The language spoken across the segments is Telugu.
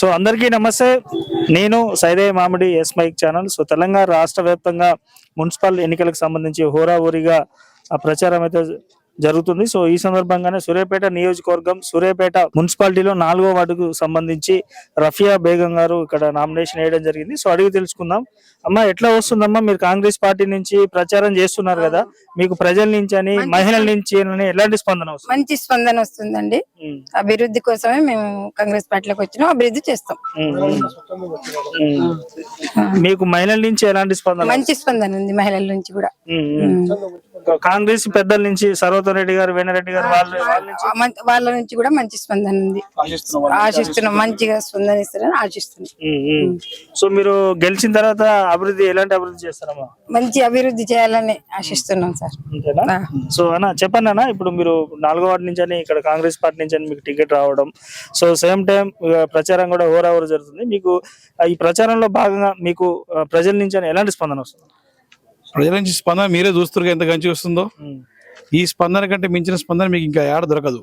సో అందరికీ నమస్తే. నేను సైదే మామిడి S mic channel. So Telangana రాష్ట్ర వ్యాప్తంగా మున్సిపల్ ఎన్నికలకు సంబంధించి హోరాహోరీగా ఆ ప్రచారం అయితే జరుగుతుంది. సో ఈ సందర్భంగానే సూర్యాపేట నియోజకవర్గం సూర్యాపేట మున్సిపాలిటీలో నాలుగో వార్డుకు సంబంధించి రఫియా బేగం గారు ఇక్కడ నామినేషన్ వేయడం జరిగింది. సో అడిగి తెలుసుకుందాం. అమ్మా ఎట్లా వస్తుందమ్మా? మీరు కాంగ్రెస్ పార్టీ నుంచి ప్రచారం చేస్తున్నారు కదా. మీకు ప్రజల నుంచి అని మహిళల నుంచి అని ఎలాంటి స్పందన వస్తుంది? మంచి స్పందన వస్తుందండి. అభివృద్ధి కోసమే మేము కాంగ్రెస్ పార్టీలోకి వచ్చినాం. అభివృద్ధి చేస్తాం. మీకు మహిళల నుంచి ఎలాంటి స్పందన మంచి స్పందన ఉంది మహిళల నుంచి కూడా. కాంగ్రెస్ పెద్దల నుంచి రెడ్డి గారు వేణరెడ్డి గారు వాళ్ళ వాళ్ళ నుంచి మం- వాళ్ళ నుంచి కూడా మంచి స్పందన ఉంది. ఆశిస్తున్నాం మంచిగా స్పందన ఇస్తారని ఆశిస్తున్నాం. ఉమ్, ఉమ్. సో మీరు గెలిచిన తర్వాత అభివృద్ధి ఎలాంటి అభివృద్ధి చేస్తారమ్మా? మంచి అభివృద్ధి చేయాలని ఆశిస్తున్నాం సార్. అంతేనా? ఆ. సో అన్న చెప్పండి అన్న ఇప్పుడు మీరు నాలుగో వార్డు నుంచి అని ఇక్కడ కాంగ్రెస్ పార్టీ నుంచి అని మీకు టికెట్ రావడం. సో సేమ్ టైం ప్రచారం కూడా హోరాహోరు జరుగుతుంది. మీకు ఆ, ఈ ప్రచారంలో భాగంగా మీకు ఆ, ప్రజల నుంచి అని ఎలాంటి స్పందన వస్తుంది? ప్రజల నుంచి స్పందన మీరే చూస్తున్నారు ఎంత గంచి వస్తుందో. ఉమ్, ఈ స్పందన కంటే మించిన స్పందన మీకు ఇంకా ఏడ దొరకదు?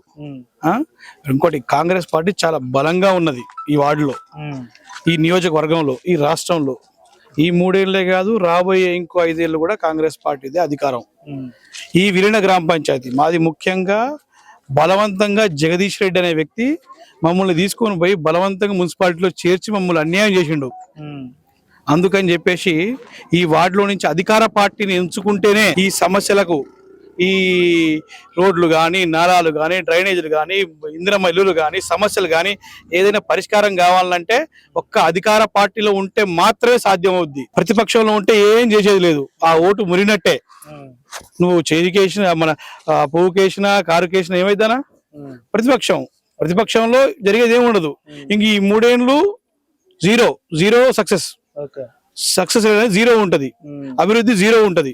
ఇంకోటి కాంగ్రెస్ పార్టీ చాలా బలంగా ఉన్నది ఈ వార్డులో. ఈ నియోజకవర్గంలో ఈ రాష్ట్రంలో. ఈ మూడేళ్ళే కాదు రాబోయే ఇంకో ఐదేళ్ళు కూడా కాంగ్రెస్ పార్టీదే అధికారం. ఈ విలీన గ్రామ పంచాయతీ మాది ముఖ్యంగా బలవంతంగా జగదీష్ రెడ్డి అనే వ్యక్తి మమ్మల్ని తీసుకొని పోయి బలవంతంగా మున్సిపాలిటీలో చేర్చి మమ్మల్ని అన్యాయం చేసిండు. అందుకని చెప్పేసి ఈ వార్డులో నుంచి అధికార పార్టీని ఎంచుకుంటేనే ఈ సమస్యలకు ఈ రోడ్లు కానీ నాలాలు కానీ డ్రైనేజీలు కానీ ఇందిరమ్మ ఇల్లులు కానీ సమస్యలు కానీ ఏదైనా పరిష్కారం కావాలంటే ఒక్క అధికార పార్టీలో ఉంటే మాత్రమే సాధ్యం అవుద్ది ప్రతిపక్షంలో ఉంటే ఏం చేసేది లేదు. ఆ ఓటు మురినట్టే. నువ్వు చేతికేసిన మన పువ్వుకేసిన కారుకేసిన ఏమైందనా ప్రతిపక్షం. ప్రతిపక్షంలో జరిగేది ఏమి ఉండదు. ఇంక ఈ మూడేండ్లు జీరో జీరో సక్సెస్. సక్సెస్ అనేది జీరో ఉంటది. అభివృద్ధి జీరో ఉంటది.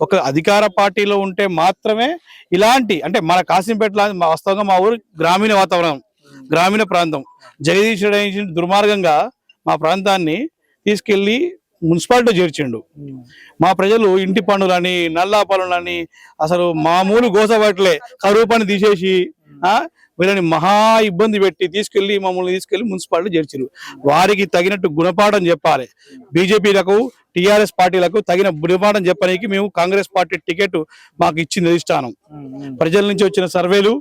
ఒక అధికార పార్టీలో ఉంటే మాత్రమే ఇలాంటి అంటే మన కాసింపేట మా వాస్తవంగా మా ఊరు గ్రామీణ వాతావరణం గ్రామీణ ప్రాంతం. జగదీష్ రెడ్డి దుర్మార్గంగా మా ప్రాంతాన్ని తీసుకెళ్ళి మున్సిపాలిటీ చేర్చిండు. మా ప్రజలు ఇంటి పనులని నల్లా పనులని అసలు మామూలు గోసబట్టలే కరువు పని తీసేసి ఆ వీళ్ళని మహా ఇబ్బంది పెట్టి తీసుకెళ్ళి మమ్మల్ని తీసుకెళ్ళి మున్సిపాలిటీ చేర్చారు వారికి తగినట్టు గుణపాఠం చెప్పాలి. బీజేపీలకు టిఆర్ఎస్ పార్టీలకు తగిన గుణపాఠం చెప్పడానికి మేము కాంగ్రెస్ పార్టీ టికెట్ మాకు ఇచ్చింది అధిష్టానం. ప్రజల నుంచి వచ్చిన సర్వేలు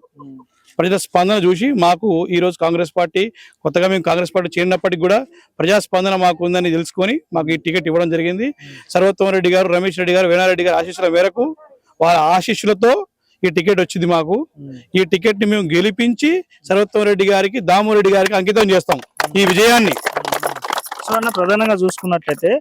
ప్రజల స్పందన చూసి మాకు ఈ రోజు కాంగ్రెస్ పార్టీ కొత్తగా మేము కాంగ్రెస్ పార్టీ చేరినప్పటికి కూడా ప్రజా స్పందన మాకు ఉందని తెలుసుకొని మాకు ఈ టికెట్ ఇవ్వడం జరిగింది. సర్వోత్తమ రెడ్డి గారు రమేష్ రెడ్డి గారు వేణారెడ్డి గారు ఆశీస్సుల మేరకు వాళ్ళ ఆశీస్సులతో ఈ టికెట్ వచ్చింది మాకు. ఈ టికెట్ని మేము గెలిపించి సర్వోత్తమ రెడ్డి గారికి దామోరెడ్డి గారికి అంకితం చేస్తాం ఈ విజయాన్ని. సో అన్న ప్రధానంగా చూసుకున్నట్లయితే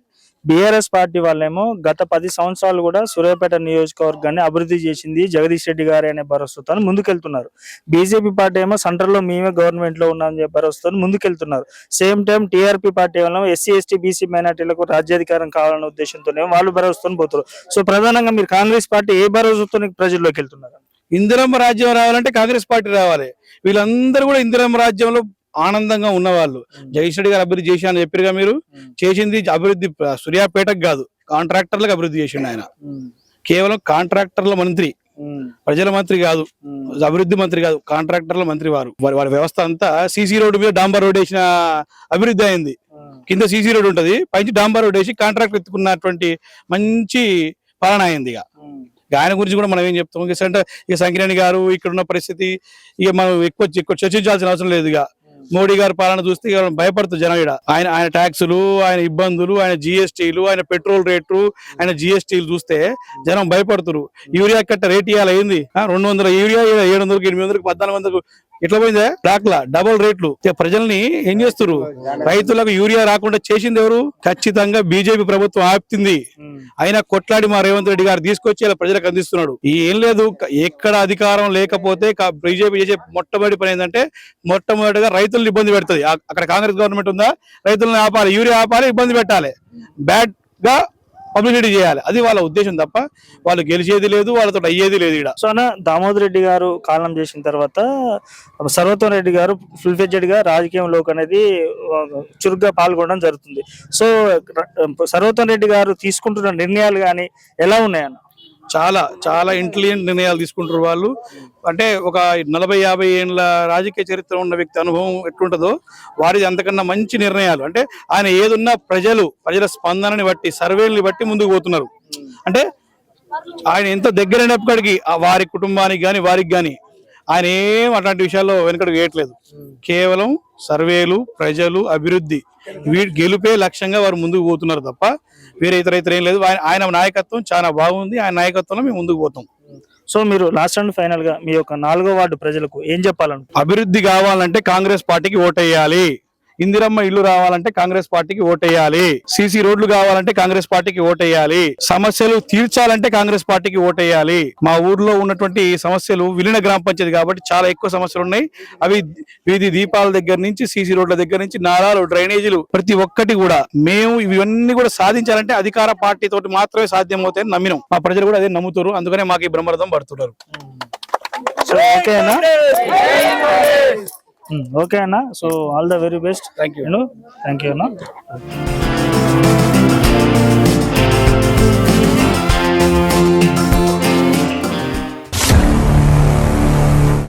బీఆర్ఎస్ పార్టీ వాళ్ళేమో గత పది సంవత్సరాలు కూడా సూర్యాపేట నియోజకవర్గాన్ని అభివృద్ధి చేసింది జగదీష్ రెడ్డి గారి అనే భరోసాతో ముందుకెళ్తున్నారు. బీజేపీ పార్టీ ఏమో సెంటర్లో మేమే గవర్నమెంట్లో ఉన్నామని చెప్పి భరోసాతో ముందుకెళ్తున్నారు. సేమ్ టైం టీఆర్పీ పార్టీ వల్ల ఎస్సీ ఎస్టీ బీసీ మైనార్టీలకు రాజ్యాధికారం కావాలనే ఉద్దేశంతోనే వాళ్ళు భరోసాతో పోతారు సో ప్రధానంగా మీరు కాంగ్రెస్ పార్టీ ఏ భరోసాతో ప్రజల్లోకి వెళ్తున్నారు? ఇందిరమ్మ రాజ్యం రావాలంటే కాంగ్రెస్ పార్టీ రావాలి. వీళ్ళందరూ కూడా ఇందిరమ్మ రాజ్యంలో ఆనందంగా ఉన్నవాళ్ళు. రెడ్డి గారు అభివృద్ధి చేశారని చెప్పారుగా మీరు? చేసింది అభివృద్ధి సూర్యాపేటకు కాదు కాంట్రాక్టర్లకు అభివృద్ధి చేసిండు ఆయన. కేవలం కాంట్రాక్టర్ల మంత్రి ప్రజల మంత్రి కాదు అభివృద్ధి మంత్రి కాదు కాంట్రాక్టర్ల మంత్రి వారు. వారి వారి వ్యవస్థ అంతా సీసీ రోడ్డు మీద డాంబర్ రోడ్ వేసిన అభివృద్ధి అయింది. కింద సీసీ రోడ్ ఉంటది పైకి డాంబర్ రోడ్ వేసి కాంట్రాక్ట్ ఎత్తుకున్నటువంటి మంచి పాలన అయింది ఇక. ఆయన గురించి కూడా మనం ఏం చెప్తాం? ఇక సంకిరణి గారు ఇక్కడ ఉన్న పరిస్థితి ఇక మనం ఎక్కువ ఎక్కువ చర్చించాల్సిన అవసరం లేదు ఇక. మోడీ గారి పాలన చూస్తే భయపడుతుంది జనం ఈడ. ఆయన ఆయన ట్యాక్సులు ఆయన ఇబ్బందులు ఆయన జిఎస్టీలు ఆయన పెట్రోల్ రేట్లు ఆయన జిఎస్టీలు చూస్తే జనం భయపడుతురు. యూరియా కట్ట రేట్ ఇవ్వాలి ఏంది? రెండు వందల యూరియా ఏడు వందలకి ఎనిమిది వందలకి పద్నాలుగు వందలకు ఎట్లా పోయిందే? బ్లాక్ లా డబుల్ రేట్లు. ప్రజల్ని ఏం చేస్తున్నారు రైతులకు యూరియా రాకుండా చేసింది ఎవరు? ఖచ్చితంగా బీజేపీ ప్రభుత్వం ఆపుతుంది. అయినా కొట్లాడి మా రేవంత్ రెడ్డి గారు తీసుకొచ్చి ఇలా ప్రజలకు అందిస్తున్నాడు. ఏం లేదు ఎక్కడ అధికారం లేకపోతే బీజేపీ చేసే మొట్టమొదటి పని ఏంటంటే మొట్టమొదటిగా రైతులను ఇబ్బంది పెడుతుంది. అక్కడ కాంగ్రెస్ గవర్నమెంట్ ఉందా? రైతులను ఆపాలి యూరియా ఆపాలి ఇబ్బంది పెట్టాలి. బ్యాడ్గా పబ్లిసిటీ చేయాలి. అది వాళ్ళ ఉద్దేశం తప్ప వాళ్ళు గెలిచేది లేదు వాళ్ళతో అయ్యేది లేదు ఇక్కడ సో అన్న దామోదర్ రెడ్డి గారు కాలం చేసిన తర్వాత సర్వోత్తమ్ రెడ్డి గారు ఫుల్ ఫెడ్జెడ్గా రాజకీయంలోకి అనేది చురుగ్గా పాల్గొనడం జరుగుతుంది. సో సర్వోత్తమ్ రెడ్డి గారు తీసుకుంటున్న నిర్ణయాలు కానీ ఎలా ఉన్నాయన్న? చాలా చాలా ఇంటెలిజెంట్ నిర్ణయాలు తీసుకుంటారు వాళ్ళు. అంటే ఒక నలభై యాభై ఏళ్ళ రాజకీయ చరిత్ర ఉన్న వ్యక్తి అనుభవం ఎట్లుంటుందో వారిది అంతకన్నా మంచి నిర్ణయాలు. అంటే ఆయన ఏదున్నా ప్రజలు ప్రజల స్పందనని బట్టి సర్వేల్ని బట్టి ముందుకు పోతున్నారు. అంటే ఆయన ఎంత దగ్గరైనప్పటికీ ఆ వారి కుటుంబానికి కానీ వారికి కానీ ఆయన ఏం అట్లాంటి విషయాల్లో వెనకడు వేయట్లేదు. కేవలం సర్వేలు ప్రజలు అభివృద్ధి వీటి గెలుపే లక్ష్యంగా వారు ముందుకు పోతున్నారు తప్ప వేరే ఇతర ఇతర ఏం లేదు. ఆయన- నాయకత్వం చాలా బాగుంది. ఆయన నాయకత్వంలో మేము ముందుకు పోతాం. సో మీరు లాస్ట్ అండ్ ఫైనల్గా మీ యొక్క నాలుగో వార్డు ప్రజలకు ఏం చెప్పాలనుకుంటున్నారు? అభివృద్ధి కావాలంటే కాంగ్రెస్ పార్టీకి ఓటేయాలి. ఇందిరమ్మ ఇల్లు రావాలంటే కాంగ్రెస్ పార్టీకి ఓటేయాలి. సీసీ రోడ్లు కావాలంటే కాంగ్రెస్ పార్టీకి ఓటేయాలి. సమస్యలు తీర్చాలంటే కాంగ్రెస్ పార్టీకి ఓటేయాలి. మా ఊర్లో ఉన్నటువంటి సమస్యలు విలీన గ్రామ పంచాయతీ కాబట్టి చాలా ఎక్కువ సమస్యలు ఉన్నాయి. అవి వీధి దీపాల దగ్గర నుంచి సీసీ రోడ్ల దగ్గర నుంచి నాలాలు డ్రైనేజీలు ప్రతి ఒక్కటి కూడా మేము ఇవన్నీ కూడా సాధించాలంటే అధికార పార్టీ తోటి మాత్రమే సాధ్యం అవుతాయని నమ్మినాం. మా ప్రజలు కూడా అదే నమ్ముతారు. అందుకనే మాకు ఈ బ్రహ్మరథం పడుతున్నారు. సో ఓకే అన్న ఓకే అన్న so all the very best thank you thank you అన్న